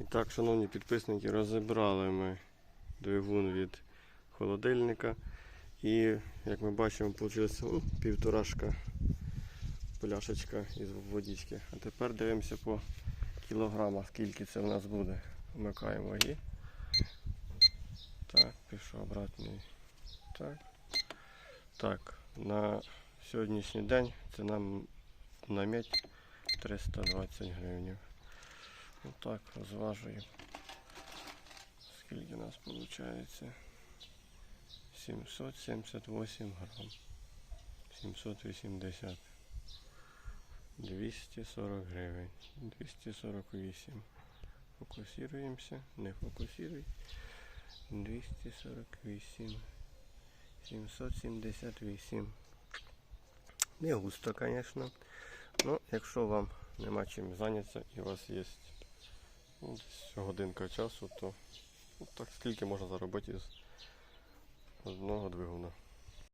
І так, шановні підписники, розібрали ми двигун від холодильника. І як ми бачимо, вийшло ну, півторашка пляшечка із водички. А тепер дивимося по кілограмах, скільки це в нас буде. Вмикаємо її. Так, пішов обратний. Так. Так, на сьогоднішній день це нам на медь 320 гривень. Отак розважуємо. Скільки у нас виходить? 778 грам. 780. 240 гривень. 248. Фокусуємося. Не фокусуй. 248. 778. Не густо, звісно. Ну, якщо вам нема чим зайнятися і у вас є десь годинка часу, то ну, так скільки можна заробити з одного двигуна.